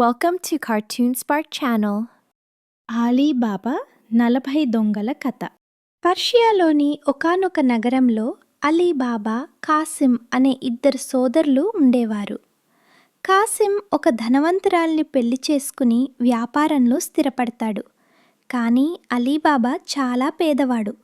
Welcome to cartoon spark channel Ali Baba నలభై దొంగల కథ. పర్షియాలోని ఒకానొక నగరంలో అలీబాబా కాసిం అనే ఇద్దరు సోదరులు ఉండేవారు. కాసిం ఒక ధనవంతురాల్ని పెళ్ళి చేసుకుని వ్యాపారంలో స్థిరపడతాడు. కానీ అలీబాబా చాలా పేదవాడు.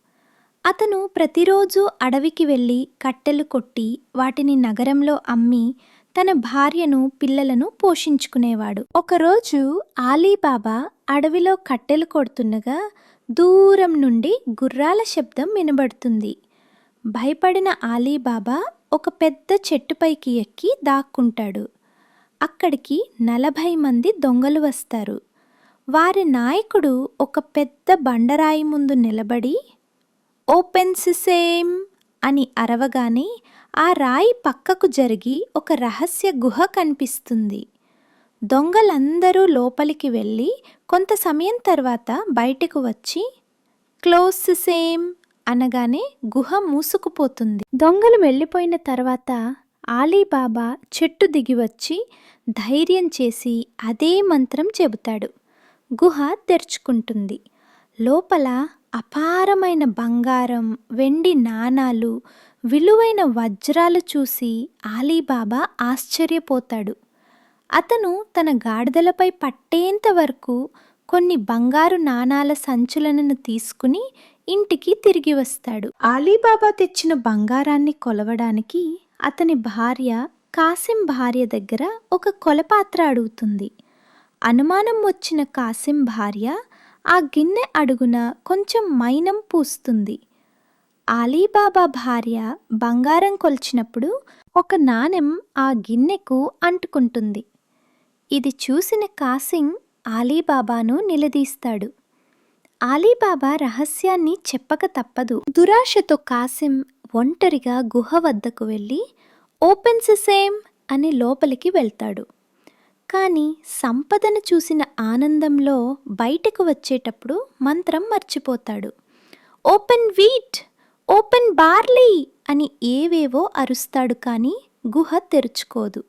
అతను ప్రతిరోజు అడవికి వెళ్ళి కట్టెలు కొట్టి వాటిని నగరంలో అమ్మి తన భార్యను పిల్లలను పోషించుకునేవాడు. ఒకరోజు ఆలీబాబా అడవిలో కట్టెలు కొడుతుండగా దూరం నుండి గుర్రాల శబ్దం వినబడుతుంది. భయపడిన ఆలీబాబా ఒక పెద్ద చెట్టుపైకి ఎక్కి దాక్కుంటాడు. అక్కడికి నలభై మంది దొంగలు వస్తారు. వారి నాయకుడు ఒక పెద్ద బండరాయి ముందు నిలబడి ఓపెన్ సిసేమ్ అని అరవగానే ఆ రాయి పక్కకు జరిగి ఒక రహస్య గుహ కనిపిస్తుంది. దొంగలందరూ లోపలికి వెళ్ళి కొంత సమయం తర్వాత బయటకు వచ్చి క్లోజ్ సేమ్ అనగానే గుహ మూసుకుపోతుంది. దొంగలు వెళ్ళిపోయిన తర్వాత ఆలీబాబా చెట్టు దిగి వచ్చి ధైర్యం చేసి అదే మంత్రం చెబుతాడు. గుహ తెరుచుకుంటుంది. లోపల అపారమైన బంగారం వెండి నాణాలు విలువైన వజ్రాలు చూసి ఆలీబాబా ఆశ్చర్యపోతాడు. అతను తన గాడిదలపై పట్టేంత వరకు కొన్ని బంగారు నాణాల సంచులను తీసుకుని ఇంటికి తిరిగి వస్తాడు. ఆలీబాబా తెచ్చిన బంగారాన్ని కొలవడానికి అతని భార్య కాసిం భార్య దగ్గర ఒక కొలపాత్ర అడుగుతుంది. అనుమానం వచ్చిన కాసిం భార్య ఆ గిన్నె అడుగున కొంచెం మైనం పూస్తుంది. ఆలీబాబా భార్య బంగారం కొల్చినప్పుడు ఒక నాణెం ఆ గిన్నెకు అంటుకుంటుంది. ఇది చూసిన కాసింగ్ ఆలీబాబాను నిలదీస్తాడు. ఆలీబాబా రహస్యాన్ని చెప్పక తప్పదు. దురాశతో కాసిం ఒంటరిగా గుహ వద్దకు వెళ్ళి ఓపెన్ సిసేమ్ అని లోపలికి వెళ్తాడు. కానీ సంపదను చూసిన ఆనందంలో బయటకు వచ్చేటప్పుడు మంత్రం మర్చిపోతాడు. ఓపెన్ వీట్ ఓపెన్ బార్లీ అని ఏవేవో అరుస్తాడు కానీ గుహ తెరుచుకోదు.